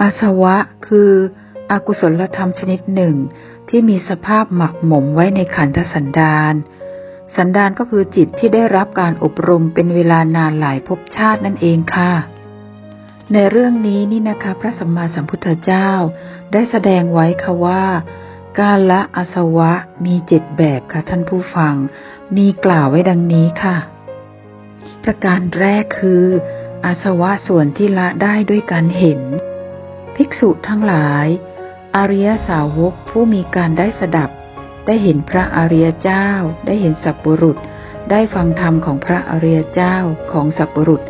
อาสวะคืออกุศลธรรมชนิดหนึ่ง ที่มีสภาพหมักหมมไว้ในขันธสันดานสันดานก็คือจิตที่ได้รับการอบรมเป็นเวลานานหลายภพชาตินั่นเองค่ะ ในเรื่องนี้นี่นะคะ พระสัมมาสัมพุทธเจ้า ได้แสดงไว้ค่ะว่า การละอาสวะมีเจ็ดแบบค่ะท่านผู้ฟัง มีกล่าวไว้ดังนี้ค่ะ ประการแรกคือ อาสวะส่วนที่ละได้ด้วยการเห็น ภิกษุทั้งหลาย อริยสาวกผู้มีการได้สดับ ได้เห็นพระอริยเจ้า ได้เห็นสัพบุรุษ ได้ฟังธรรมของพระอริยเจ้าของสัพบุรุษ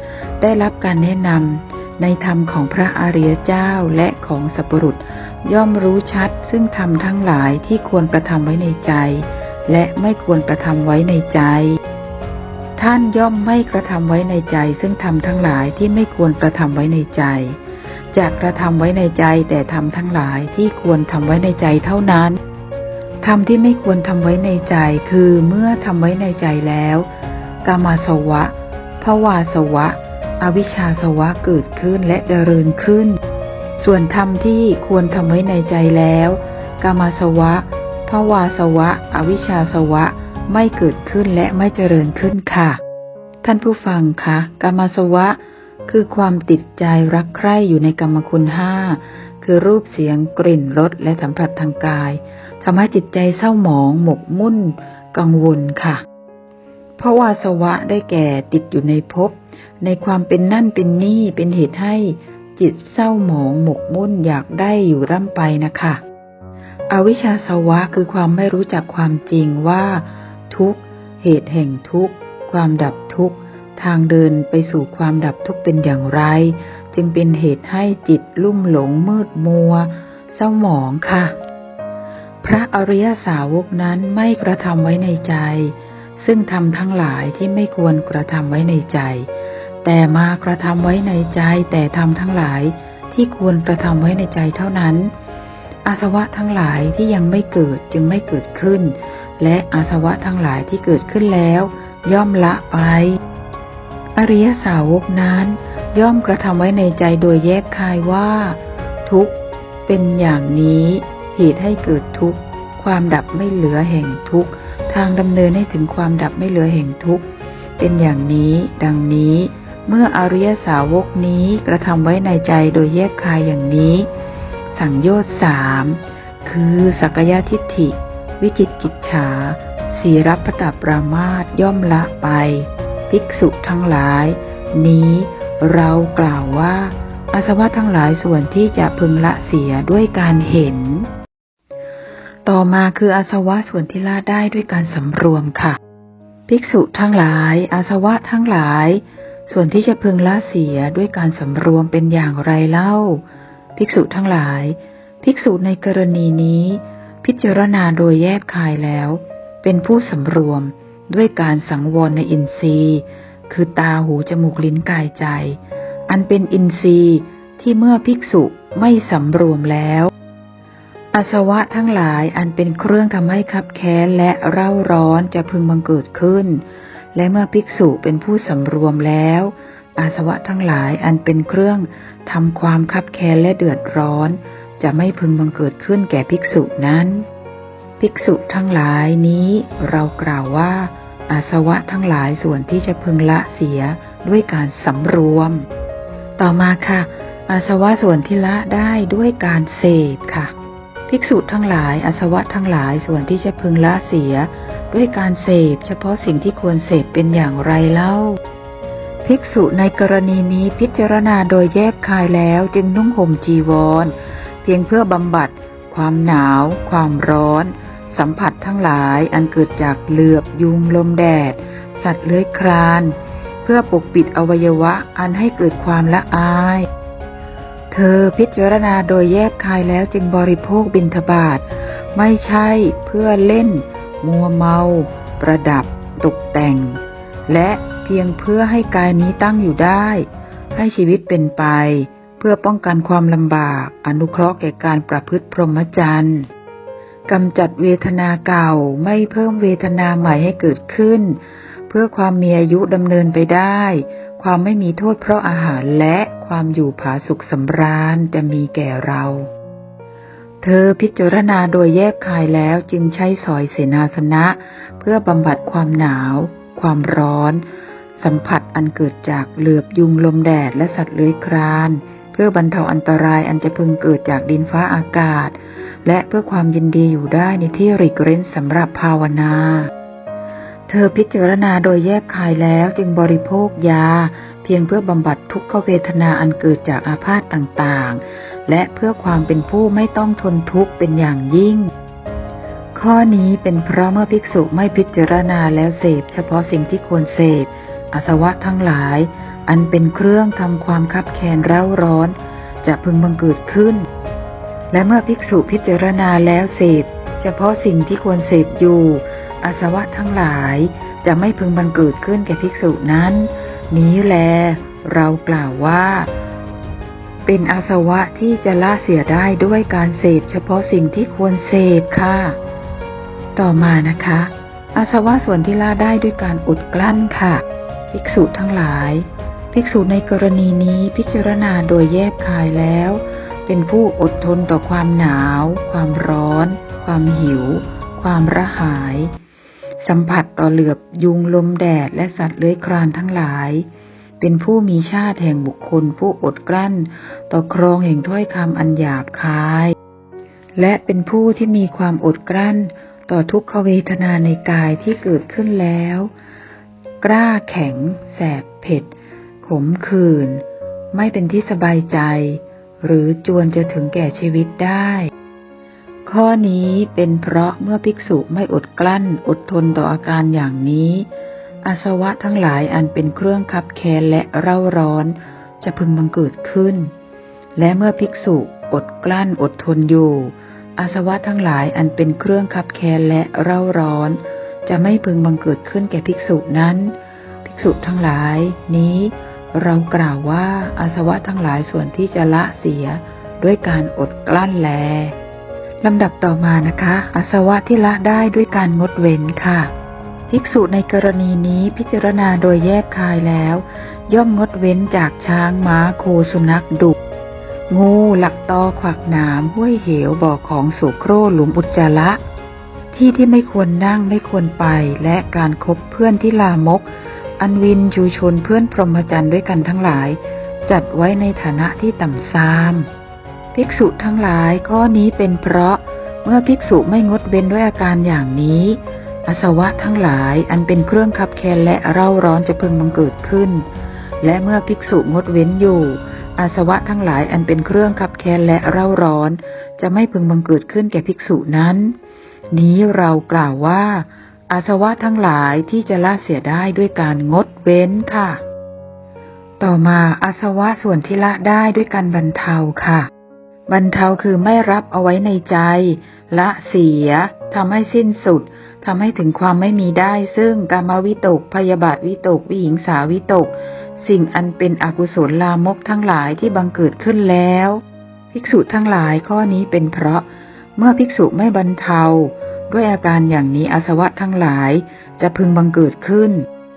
ได้รับการแนะนำในธรรมของพระอริยเจ้าและของสัพบุรุษ ย่อมรู้ชัดซึ่งธรรมทั้งหลายที่ควรประทำไว้ในใจ และไม่ควรประทำไว้ในใจท่านย่อมไม่กระทำไว้ในใจ ซึ่งทำทั้งหลายที่ไม่ควรกระทำไว้ในใจ จะกระทำไว้ในใจแต่ทำทั้งหลายที่ควรทำไว้ในใจเท่านั้นทำที่ไม่ควรทำไว้ในใจคือเมื่อทำไว้ในใจแล้วกามาสวะภวาสวะ อวิชชาสวะเกิดขึ้นและเจริญขึ้น ส่วนธรรมที่ควรทำไว้ในใจแล้วกามาสวะภวาสวะ อวิชชาสวะไม่เกิดขึ้นและไม่เจริญขึ้นค่ะ ท่านผู้ฟังคะกามาสวะ คือความติดใจรักใคร่อยู่ในกรรมคุณห้าคือรูปเสียงกลิ่นรสและสัมผัสทางกายทำให้จิตใจเศร้าหมองหมกมุ่น กังวลค่ะ เพราะว่าสวะได้แก่ติดอยู่ในภพในความเป็นนั่นเป็นนี่เป็นเหตุให้จิตเศร้าหมองหมกมุ่นอยากได้อยู่ร่ำไปนะคะ อวิชชาสวะคือความไม่รู้จักความจริงว่า ทุกเหตุแห่งทุกความดับทุกข์ ทางเดินไปสู่ความดับทุกข์เป็นอย่างไร จึงเป็นเหตุให้จิตลุ่มหลงมืดมัว เศร้าหมองค่ะ พระอริยสาวกนั้นไม่กระทำไว้ในใจ ซึ่งทำทั้งหลายที่ไม่ควรกระทำไว้ในใจ แต่มากระทำไว้ในใจแต่ทำทั้งหลายที่ควรกระทำไว้ในใจเท่านั้น อาสวะทั้งหลายที่ยังไม่เกิดจึงไม่เกิดขึ้น และอาสวะทั้งหลายที่เกิดขึ้นแล้ว ย่อมละไป อริยสาวกนั้น ย่อมกระทำไว้ในใจโดยแยบคายว่า ทุกข์เป็นอย่างนี้ เหตุให้เกิดทุกข์ความดับไม่เหลือแห่งทุกข์ทางดำเนินให้ถึงความดับไม่เหลือแห่งทุกข์เป็นอย่างนี้ ดังนี้ เมื่ออริยสาวกนี้กระทำไว้ในใจโดยแยบคายอย่างนี้ สังโยชน์สามคือสักยะทิฏฐิ วิจิตกิจฉา สีรับประตับปรามาตย่อมละไป ภิกษุทั้งหลาย นี้เรากล่าวว่า อาสวะทั้งหลายส่วนที่จะพึงละเสียด้วยการเห็น ต่อมาคืออาสวะส่วนที่ละได้ด้วยการสำรวมค่ะ ภิกษุทั้งหลาย อาสวะทั้งหลาย ส่วนที่จะพึงละเสียด้วยการสำรวมเป็นอย่างไรเล่า ภิกษุทั้งหลาย ภิกษุในกรณีนี้ พิจารณาโดยแยบคายแล้ว เป็นผู้สำรวม ด้วยการสังวรในอินทรีย์ คือตาหูจมูกลิ้นกายใจ อันเป็นอินทรีย์ที่เมื่อภิกษุไม่สำรวมแล้ว อาสวะทั้งหลายอันเป็นเครื่องทำให้คับแค้นและเร่าร้อนจะพึงบังเกิดขึ้น และเมื่อภิกษุเป็นผู้สำรวมแล้ว อาสวะทั้งหลายอันเป็นเครื่องทำความคับแค้นและเดือดร้อน จะไม่พึงบังเกิดขึ้นแก่ภิกษุนั้น ภิกษุทั้งหลายนี้เรากล่าวว่า อาสวะทั้งหลายส่วนที่จะพึงละเสียด้วยการสำรวม ต่อมาค่ะ อาสวะส่วนที่ละได้ด้วยการเสพค่ะ ภิกษุทั้งหลายอาสวะทั้งหลายส่วนที่จะพึงละเสีย ด้วยการเสพ เฉพาะสิ่งที่ควรเสพเป็นอย่างไรเล่าภิกษุในกรณีนี้พิจารณาโดยแยบคายแล้วจึงนุ่งห่มจีวร เพียงเพื่อบำบัด ความหนาว ความร้อน สัมผัสทั้งหลายอันเกิดจากเหลือบยุงลมแดด สัตว์เลื้อยคลาน เพื่อปกปิดอวัยวะอันให้เกิดความละอาย เธอพิจารณาโดยแยบคายแล้วจึงบริโภคบิณฑบาตไม่ใช่เพื่อเล่น มัวเมา ประดับ ตกแต่ง และเพียงเพื่อให้กายนี้ตั้งอยู่ได้ ให้ชีวิตเป็นไป เพื่อป้องกันความลำบาก อนุเคราะห์แก่การประพฤติพรหมจรรย์กำจัดเวทนาเก่าไม่เพิ่มเวทนาใหม่ให้เกิดขึ้น เพื่อความมีอายุดำเนินไปได้ ความไม่มีโทษเพราะอาหารและความอยู่ผาสุขสำราญจะมีแก่เรา เธอพิจารณาโดยแยกคายแล้วจึงใช้สอยเสนาสนะ เพื่อบำบัดความหนาว ความร้อน สัมผัสอันเกิดจากเหลือบยุงลมแดดและสัตว์เลื้อยคลาน พื่อบรรเทาอันตรายอันจะพึงเกิดจากดินฟ้าอากาศ และเพื่อความยินดีอยู่ได้ในที่หลีกเร้นสำหรับภาวนา เธอพิจารณาโดยแยกคายแล้วจึงบริโภคยา เพียงเพื่อบำบัดทุกขเวทนาอันเกิดจากอาพาธต่างๆ และเพื่อความเป็นผู้ไม่ต้องทนทุกข์เป็นอย่างยิ่งข้อนี้เป็นเพราะเมื่อภิกษุไม่พิจารณาแล้วเสพ เฉพาะสิ่งที่ควรเสพอาสวะทั้งหลาย อันเป็นเครื่องทำความคับแค้นเร้าร้อน จะพึงบังเกิดขึ้น และเมื่อภิกษุพิจารณาแล้วเสพ เฉพาะสิ่งที่ควรเสพอยู่ อาสวะทั้งหลายจะไม่พึงบังเกิดขึ้นแก่ภิกษุนั้น นี้แล เรากล่าวว่า เป็นอาสวะที่จะละเสียได้ด้วยการเสพเฉพาะสิ่งที่ควรเสพค่ะ ต่อมานะคะ อาสวะส่วนที่ละได้ด้วยการอดกลั้นค่ะ ภิกษุทั้งหลาย ภิกษุในกรณีนี้พิจารณาโดยแยกคายแล้ว เป็นผู้อดทนต่อความหนาว ความร้อน ความหิว ความระหาย สัมผัสต่อเหลือบยุงลมแดดและสัตว์เลื้อยคลานทั้งหลาย เป็นผู้มีชาติแห่งบุคคลผู้อดกลั้น ต่อครองแห่งถ้อยคำอันหยาบคาย และเป็นผู้ที่มีความอดกลั้น ต่อทุกขเวทนาในกายที่เกิดขึ้นแล้ว กล้าแข็ง แสบเผ็ด ขมขื่นไม่เป็นที่สบายใจ หรือจวนจะถึงแก่ชีวิตได้ ข้อนี้เป็นเพราะเมื่อภิกษุไม่อดกลั้นอดทนต่ออาการอย่างนี้ อาสวะทั้งหลายอันเป็นเครื่องคับแค้นและเร่าร้อนจะพึงบังเกิดขึ้น และเมื่อภิกษุอดกลั้นอดทนอยู่ อาสวะทั้งหลายอันเป็นเครื่องคับแค้นและเร่าร้อน จะไม่พึงบังเกิดขึ้นแก่ภิกษุนั้น ภิกษุทั้งหลายนี้ เรากล่าวว่าอาสวะทั้งหลายส่วนที่จะละเสียด้วยการอดกลั้นแลลำดับต่อมานะคะ อาสวะที่ละได้ด้วยการงดเว้นค่ะ ภิกษุในกรณีนี้พิจารณาโดยแยกคายแล้ว ย่อมงดเว้นจากช้างม้าโคสุนัขดุงูหลักตอขวักหนามห้วยเหวบ่อของสุโครหลุมอุจจาระ ที่ที่ไม่ควรนั่งไม่ควรไปและการคบเพื่อนที่ลามก อันวินชูชนเพื่อนพรหมจรรย์ด้วยกันทั้งหลาย จัดไว้ในฐานะที่ต่ำซาม ภิกษุทั้งหลายข้อนี้เป็นเพราะเมื่อภิกษุไม่งดเว้นด้วยอาการอย่างนี้อาสวะทั้งหลายอันเป็นเครื่องคับแค้นและเร่าร้อนจะพึงบังเกิดขึ้น และเมื่อภิกษุงดเว้นอยู่อาสวะทั้งหลายอันเป็นเครื่องคับแค้นและเร่าร้อน จะไม่พึงบังเกิดขึ้นแก่ภิกษุนั้น นี้เรากล่าวว่า อาสวะทั้งหลายที่จะละเสียได้ด้วยการงดเว้นค่ะ ต่อมาอาสวะส่วนที่ละได้ด้วยการบรรเทาค่ะ บรรเทาคือไม่รับเอาไว้ในใจ ละเสียทำให้สิ้นสุดทำให้ถึงความไม่มีได้ ซึ่งกามวิตก พยาบาทวิตก วิหิงสาวิตก สิ่งอันเป็นอกุศลลามกทั้งหลายที่บังเกิดขึ้นแล้ว ภิกษุทั้งหลายข้อนี้เป็นเพราะเมื่อภิกษุไม่บรรเทา ด้วยอาการอย่างนี้อาสวะทั้งหลายจะพึงบังเกิดขึ้น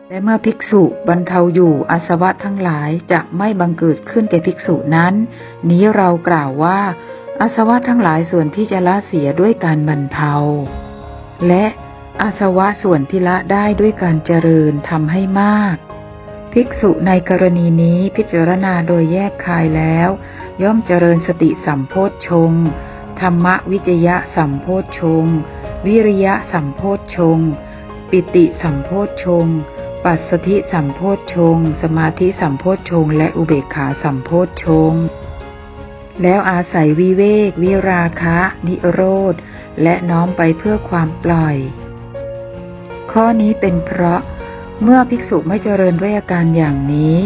และเมื่อภิกษุบรรเทาอยู่อาสวะทั้งหลายจะไม่บังเกิดขึ้นแก่ภิกษุนั้น นี้เรากล่าวว่า อาสวะทั้งหลายส่วนที่จะละเสียด้วยการบรรเทา และอาสวะส่วนที่ละได้ด้วยการเจริญทำให้มาก ภิกษุในกรณีนี้พิจารณาโดยแยกคายแล้ว ย่อมเจริญสติสัมโพชฌงค์ ธรรมวิจยะสัมโพชฌงวิริยะสัมโพชฌงปิติสัมโพชฌงปัสสธิสัมโพชฌงสมาธิสัมโพชฌงและอุเบกขาสัมโพชฌงแล้วอาศัยวิเวก วิราคะ นิโรธ และน้อมไปเพื่อความปล่อย ข้อนี้เป็นเพราะเมื่อภิกษุไม่เจริญด้วยอาการอย่างนี้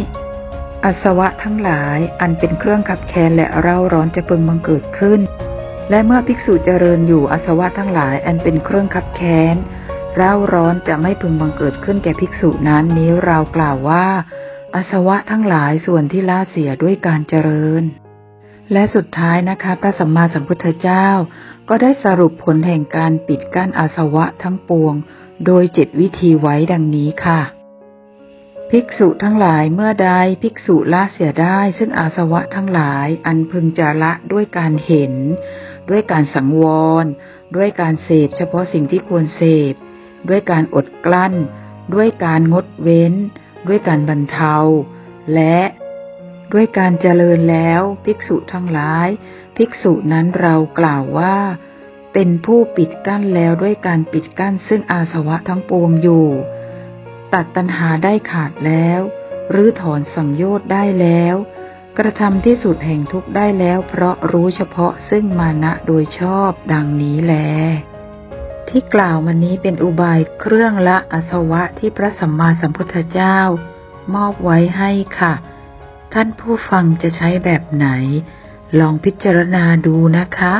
อสวะทั้งหลายอันเป็นเครื่องขับแค้นและเร่าร้อนจะเพึงบังเกิดขึ้น และเมื่อภิกษุเจริญอยู่อาสวะทั้งหลายอันเป็นเครื่องขับแค้นเร่าร้อนจะไม่พึงบังเกิดขึ้นแก่ภิกษุนั้นนี้เรากล่าวว่าอาสวะทั้งหลายส่วนที่ละเสียด้วยการเจริญ และสุดท้ายนะคะ พระสัมมาสัมพุทธเจ้า ก็ได้สรุปผลแห่งการปิดกั้นอาสวะทั้งปวง โดยเจ็ดวิธีไว้ดังนี้ค่ะ ภิกษุทั้งหลายเมื่อใดภิกษุละเสียได้ ซึ่งอาสวะทั้งหลายอันพึงจะละด้วยการเห็น ด้วยการสังวร ด้วยการเสพเฉพาะสิ่งที่ควรเสพ ด้วยการอดกลั้น ด้วยการงดเว้น ด้วยการบรรเทา และด้วยการเจริญแล้วภิกษุทั้งหลาย ภิกษุนั้นเรากล่าวว่า เป็นผู้ปิดกั้นแล้วด้วยการปิดกั้นซึ่งอาสวะทั้งปวงอยู่ ตัดตัณหาได้ขาดแล้ว หรือถอนสังโยชน์ได้แล้ว กระทำที่สุดแห่งทุกข์ได้แล้วเพราะรู้เฉพาะซึ่งมานะโดยชอบดังนี้แล ที่กล่าวมานี้เป็นอุบายเครื่องละอสวะที่พระสัมมาสัมพุทธเจ้า มอบไว้ให้ค่ะ ท่านผู้ฟังจะใช้แบบไหน ลองพิจารณาดูนะคะ